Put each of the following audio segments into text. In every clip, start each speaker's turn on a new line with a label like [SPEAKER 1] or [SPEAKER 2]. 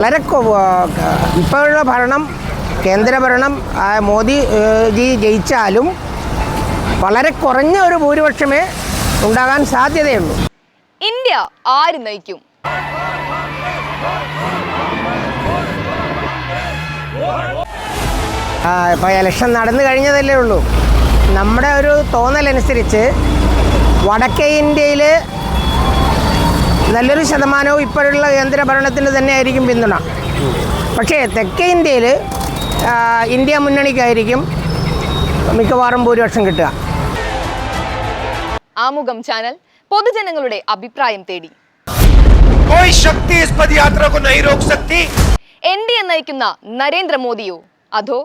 [SPEAKER 1] വളരെ ഇപ്പോഴുള്ള ഭരണം കേന്ദ്രഭരണം ആ, മോദി ജി ജയിച്ചാലും വളരെ കുറഞ്ഞ ഒരു ഭൂരിപക്ഷമേ ഉണ്ടാകാൻ സാധ്യതയുള്ളൂ.
[SPEAKER 2] ഇന്ത്യ ആര് നയിക്കും?
[SPEAKER 1] ഇപ്പോൾ ഇലക്ഷൻ നടന്നു കഴിഞ്ഞതല്ലേ ഉള്ളൂ. നമ്മുടെ ഒരു തോന്നലനുസരിച്ച് വടക്കേ ഇന്ത്യയിൽ നല്ലൊരു ശതമാനവും ഇപ്പോഴുള്ള കേന്ദ്ര ഭരണത്തിന് തന്നെയായിരിക്കും പിന്തുണ. പക്ഷേ തെക്കേ ഇന്ത്യയിൽ ഇന്ത്യ മുന്നണിക്കായിരിക്കും മിക്കവാറും ഭൂരിപക്ഷം കിട്ടുക.
[SPEAKER 2] ആമുഖം ചാനൽ പൊതുജനങ്ങളുടെ അഭിപ്രായം തേടി. എൻ ഡി എ നയിക്കുന്ന നരേന്ദ്രമോദിയോ അതോ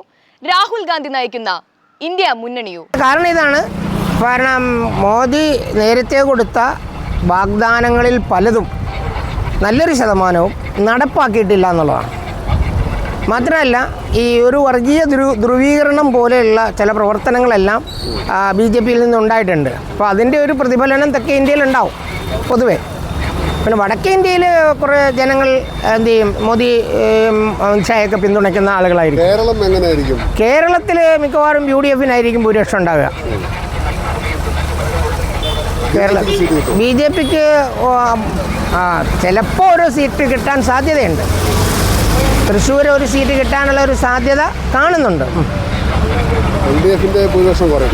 [SPEAKER 2] രാഹുൽ ഗാന്ധി നയിക്കുന്ന ഇന്ത്യ മുന്നണിയോ?
[SPEAKER 1] കാരണം ഇതാണ്. കാരണം മോദി നേരത്തെ കൊടുത്ത വാഗ്ദാനങ്ങളിൽ പലതും നല്ലൊരു ശതമാനവും നടപ്പാക്കിയിട്ടില്ല എന്നുള്ളതാണ്. മാത്രമല്ല ഈ ഒരു വർഗീയ ധ്രു ധ്രുവീകരണം പോലെയുള്ള ചില പ്രവർത്തനങ്ങളെല്ലാം ബി ജെ പിയിൽ നിന്നുണ്ടായിട്ടുണ്ട്. അപ്പോൾ അതിന്റെ ഒരു പ്രതിഫലനം തെക്കേ ഇന്ത്യയിൽ ഉണ്ടാവും പൊതുവേ. പിന്നെ വടക്കേ ഇന്ത്യയിൽ കുറേ ജനങ്ങൾ എന്ത് ചെയ്യും? മോദി അമിത്ഷായൊക്കെ പിന്തുണയ്ക്കുന്ന ആളുകളായിരിക്കും.
[SPEAKER 3] കേരളം എങ്ങനെയായിരിക്കും?
[SPEAKER 1] കേരളത്തിൽ മിക്കവാറും യു ഡി എഫിനായിരിക്കും ഭൂരിപക്ഷം ഉണ്ടാവുക.
[SPEAKER 3] കേരളത്തിൽ
[SPEAKER 1] ബി ജെ പിക്ക് ചിലപ്പോൾ ഒരു സീറ്റ് കിട്ടാൻ സാധ്യതയുണ്ട്. തൃശ്ശൂർ ഒരു സീറ്റ് കിട്ടാനുള്ള ഒരു സാധ്യത കാണുന്നുണ്ട്.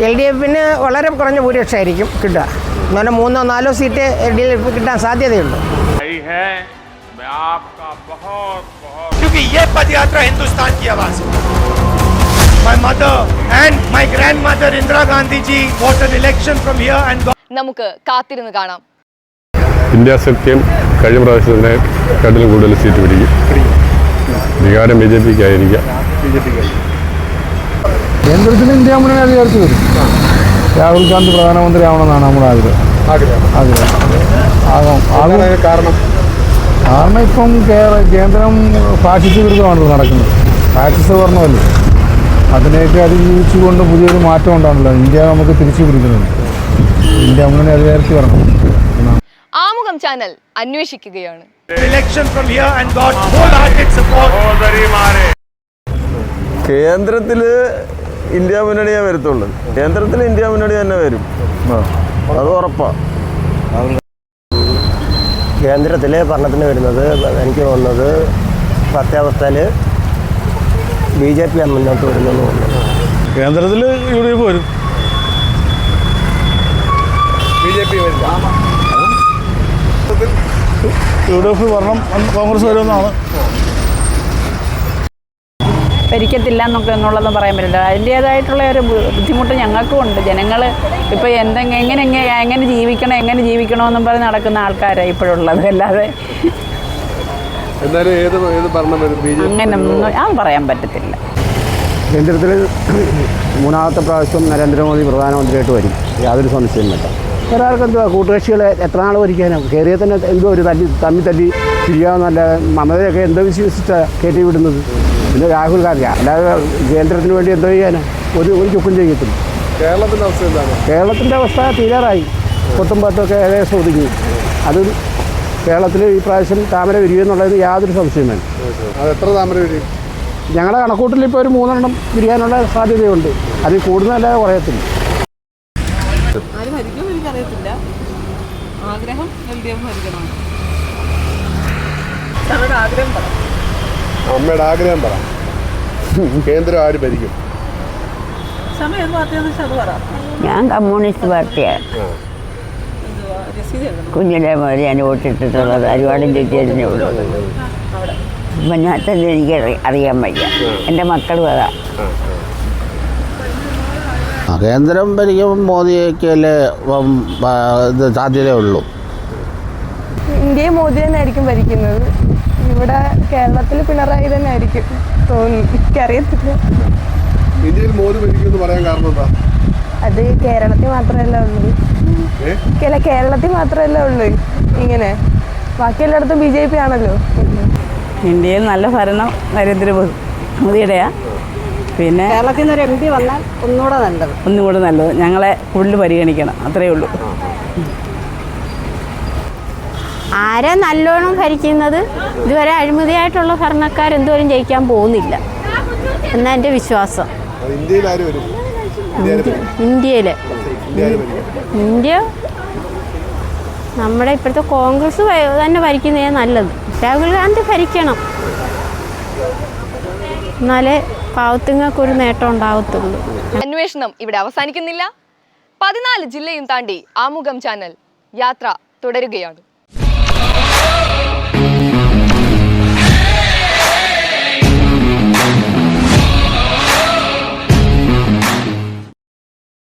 [SPEAKER 3] എൽ ഡി
[SPEAKER 1] എഫിന് വളരെ കുറഞ്ഞ ഭൂരിപക്ഷം ആയിരിക്കും കിട്ടുക എന്നാലും മൂന്നോ നാലോ സീറ്റ് എൽ ഡി എഫ് കിട്ടാൻ
[SPEAKER 4] സാധ്യതയുണ്ട്. My mother and my grandmother Indira Gandhi ji bought an election from here and got
[SPEAKER 2] നമുക്ക് കാത്തിരുന്ന് കാണാം.
[SPEAKER 5] ഇന്ത്യ സഖ്യം കഴിഞ്ഞ പ്രാവശ്യത്തിനെ കാട്ടിലും കൂടുതൽ സീറ്റ് പിടിക്കും. വികാരം ബി ജെ പിക്ക് ആയിരിക്കാം
[SPEAKER 6] കേന്ദ്രത്തിൽ ഇന്ത്യ മുന്നണി അധികാരത്തിൽ വരും. രാഹുൽ ഗാന്ധി പ്രധാനമന്ത്രി ആവണമെന്നാണ് നമ്മുടെ ആഗ്രഹം. ആഗ്രഹം. ആകും
[SPEAKER 3] കാരണം?
[SPEAKER 6] കാരണം ഇപ്പം കേന്ദ്രം ഫാഷിസ്റ്റ് വിരുദ്ധമാണല്ലോ നടക്കുന്നത്. ഫാഷിസ്റ്റ് പറഞ്ഞതല്ലേ അതിനെയൊക്കെ അതിജീവിച്ചുകൊണ്ട് പുതിയൊരു മാറ്റം ഉണ്ടാണല്ലോ. ഇന്ത്യ നമുക്ക് തിരിച്ചു പിടിക്കുന്നുണ്ട്. അങ്ങനെ
[SPEAKER 2] ആമുഖം ചാനൽ അന്വേഷിക്കുകയാണ്.
[SPEAKER 7] കേന്ദ്രത്തിൽ ഇന്ത്യ മുന്നണിയെ വരത്തുള്ളൂ. കേന്ദ്രത്തിൽ ഇന്ത്യ മുന്നണി തന്നെ വരും. അത് ഉറപ്പാ.
[SPEAKER 1] കേന്ദ്രത്തിലെ ഭരണത്തിന് വരുന്നത് എനിക്ക് തോന്നുന്നത് സത്യാവസ്ഥയിൽ ബി ജെ പിയാണ് മുന്നോട്ട് വരുന്നത്
[SPEAKER 6] കേന്ദ്രത്തിൽ യു ഡി എഫ് വരും. യു ഡി എഫ് വരണം കോൺഗ്രസ് വരുമെന്നാണ്.
[SPEAKER 8] ഭരിക്കത്തില്ല എന്നൊക്കെ എന്നുള്ളതൊന്നും പറയാൻ പറ്റില്ല. അതിന്റേതായിട്ടുള്ള ഒരു ബുദ്ധിമുട്ട് ഞങ്ങൾക്കും ഉണ്ട്. ജനങ്ങൾ ഇപ്പോൾ എന്തെങ്കിലും എങ്ങനെ എങ്ങനെ എങ്ങനെ ജീവിക്കണം എങ്ങനെ ജീവിക്കണമെന്നും പറഞ്ഞ് നടക്കുന്ന ആൾക്കാരാണ് ഇപ്പോഴുള്ളത്. അല്ലാതെ
[SPEAKER 3] അങ്ങനെയൊന്നും ബി ജെ
[SPEAKER 8] അങ്ങനൊന്നും ഞാൻ പറയാൻ പറ്റത്തില്ല.
[SPEAKER 6] കേന്ദ്രത്തിൽ മൂന്നാമത്തെ പ്രാവശ്യം നരേന്ദ്രമോദി പ്രധാനമന്ത്രിയായിട്ട് വരും. യാതൊരു സംശയം വേണ്ട ഒരാൾക്ക് എന്തുവാ കൂട്ടുകക്ഷികളെ എത്ര നാൾ ഭരിക്കാനും? കയറിയ തന്നെ എന്തോ ഒരു തല്ലി തമ്മി തല്ലി തിരിയാവുന്നല്ല മമതയൊക്കെ എന്തോ വിശ്വസിച്ചാണ് കയറ്റി വിടുന്നത്. പിന്നെ രാഹുൽ ഗാന്ധി അല്ലാതെ കേന്ദ്രത്തിന് വേണ്ടി എന്തോ ചെയ്യാനാ? ഒരു ഒരു ചുക്കും ചെയ്യത്തില്ല.
[SPEAKER 3] കേരളത്തിന്റെ അവസ്ഥ എന്താണ്?
[SPEAKER 6] കേരളത്തിന്റെ അവസ്ഥ തീരാറായി. പൊട്ടും പത്തൊക്കെ ഏകദേശം ഒതുങ്ങി. അത് കേരളത്തിൽ ഈ പ്രാവശ്യം താമര വിരിയുമെന്നുള്ളതിന് യാതൊരു സംശയം വേണം
[SPEAKER 3] അത് എത്ര താമര വിരിയും?
[SPEAKER 6] ഞങ്ങളുടെ കണക്കൂട്ടിൽ ഇപ്പോൾ ഒരു മൂന്നെണ്ണം വിരിയാനുള്ള സാധ്യതയുണ്ട്. അതിൽ കൂടുതലല്ലാതെ കുറയത്തില്ല.
[SPEAKER 3] അമ്മയുടെ ആഗ്രഹം പറ. കേന്ദ്രം ആര് ഭരിക്കും?
[SPEAKER 8] ഞാൻ കമ്മ്യൂണിസ്റ്റ് പാർട്ടിയാണ്. കുഞ്ഞിലെ മുതൽ ഞാൻ വോട്ടിട്ടിട്ടുള്ളത് ഒരുപാടും ചുറ്റിയതിനേ ഉള്ളൂ ഇപ്പം ഞാൻ തന്നെ എനിക്ക് അറി- അറിയാൻ വയ്യ. എന്റെ മക്കളും അതാ.
[SPEAKER 6] കേന്ദ്രം ഭരിക്കും മോദിയൊക്കെയല്ലേ ഇത് സാധ്യതയുള്ളൂ.
[SPEAKER 9] ഇന്ത്യയെ മോദി തന്നെയായിരിക്കും ഭരിക്കുന്നത്. ഇവിടെ കേരളത്തിൽ പിണറായി തന്നെ ആയിരിക്കും തോന്നുന്നു. എനിക്കറിയത്തില്ല.
[SPEAKER 3] ഇന്ത്യയിൽ മോദി ഭരിക്കും എന്ന് പറയാൻ കാരണം എന്താ?
[SPEAKER 9] അത് കേരളത്തിൽ മാത്രമല്ല ഉള്ളൂ? അല്ല കേരളത്തിൽ മാത്രമല്ല ഉള്ളൂ. ഇങ്ങനെ. ബാക്കി എല്ലായിടത്തും ബി ജെ പി ആണല്ലോ.
[SPEAKER 8] ഇന്ത്യയിൽ നല്ല ഭരണം നരേന്ദ്രമോദി മോദിയുടെയാ. പിന്നെ
[SPEAKER 9] കേരളത്തിൽ നിന്ന് ഒരു എം പി വന്നാൽ ഒന്നുകൂടെ നല്ലത്.
[SPEAKER 8] ഒന്നുകൂടെ നല്ലത്. ഞങ്ങളെ കൂടുതൽ പരിഗണിക്കണം. അത്രേ ഉള്ളൂ.
[SPEAKER 10] ആരെ നല്ലോണം ഭരിക്കുന്നത്? ഇതുവരെ അഴിമതിയായിട്ടുള്ള ഭരണക്കാർ എന്തോരം ജയിക്കാൻ പോകുന്നില്ല. എന്നാ എന്റെ വിശ്വാസം.
[SPEAKER 3] ഇന്ത്യയിൽ
[SPEAKER 10] ഇന്ത്യയിൽ
[SPEAKER 3] ഇന്ത്യ
[SPEAKER 10] നമ്മുടെ ഇപ്പോഴത്തെ കോൺഗ്രസ് തന്നെ ഭരിക്കുന്നതേ നല്ലത്. രാഹുൽ ഗാന്ധി ഭരിക്കണം. എന്നാലേ പാവത്തുങ്ങൾക്കൊരു നേട്ടം ഉണ്ടാവത്തുള്ളൂ.
[SPEAKER 2] അന്വേഷണം ഇവിടെ അവസാനിക്കുന്നില്ല. പതിനാല് ജില്ലയും താണ്ടി ആമുഖം ചാനൽ യാത്ര തുടരുകയാണ്.